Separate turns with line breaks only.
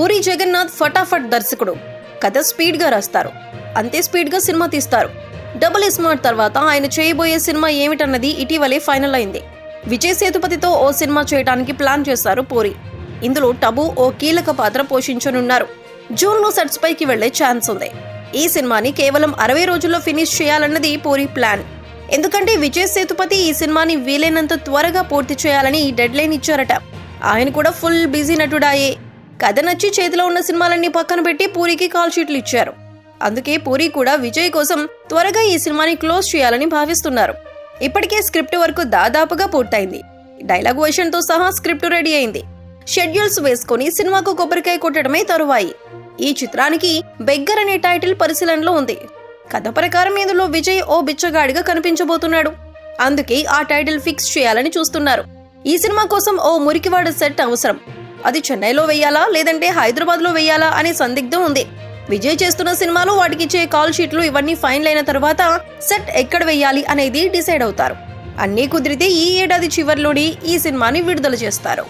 పూరి జగన్నాథ్ ఫటాఫట్ దర్శకుడు. కథ స్పీడ్గా రాస్తారు. అంతే స్పీడ్గా సినిమా తీస్తారు. డబుల్ స్మార్ట్ తర్వాత ఆయన చేయబోయే సినిమా ఏమిటన్నది ఇటీవలే ఫైనల్ అయింది. విజయ్ సేతుపతితో ఓ సినిమా చేయడానికి ప్లాన్ చేశారు పూరి. ఇందులో టబు ఓ కీలక పాత్ర పోషించనున్నారు. జూన్లో సెట్స్ పైకి వెళ్ళే ఛాన్స్ ఉంది. ఈ సినిమాని కేవలం అరవై రోజుల్లో ఫినిష్ చేయాలన్నది పూరి ప్లాన్. ఎందుకంటే విజయ్ సేతుపతి ఈ సినిమాని వీలైనంత త్వరగా పూర్తి చేయాలని డెడ్ లైన్ ఇచ్చారట. ఆయన కూడా ఫుల్ బిజీ నటుడాయే. కథ నచ్చి చేతిలో ఉన్న సినిమాలన్నీ పక్కన పెట్టి పూరికి కాల్ షీట్లు ఇచ్చారు. అందుకే పూరి కూడా విజయ్ కోసం త్వరగా ఈ సినిమాని క్లోజ్ చేయాలని భావిస్తున్నారు. ఇప్పటికే స్క్రిప్ట్ వరకు దాదాపుగా పూర్తయింది. డైలాగ్ వర్షన్తో సహా స్క్రిప్ట్ రెడీ అయింది. షెడ్యూల్స్ వేసుకొని సినిమాకు కొబ్బరికాయ కొట్టడమే తరువాయి. ఈ చిత్రానికి బెగ్గర్ అనే టైటిల్ పరిశీలనలో ఉంది. కథ ప్రకారం ఇందులో విజయ్ ఓ బిచ్చగాడిగా కనిపించబోతున్నాడు. అందుకే ఆ టైటిల్ ఫిక్స్ చేయాలని చూస్తున్నారు. ఈ సినిమా కోసం ఓ మురికివాడ సెట్ అవసరం. అది చెన్నైలో వెయ్యాలా లేదంటే హైదరాబాద్లో వేయాలా వెయ్యాలా అనే సందిగ్ధం ఉంది. విజయ్ చేస్తున్న సినిమాలో వాటికి ఇచ్చే కాల్ షీట్లు ఇవన్నీ ఫైనల్ అయిన తర్వాత సెట్ ఎక్కడ వెయ్యాలి అనేది డిసైడ్ అవుతారు. అన్నీ కుదిరితే ఈ ఏడాది చివరిలోనే ఈ సినిమాని విడుదల చేస్తారు.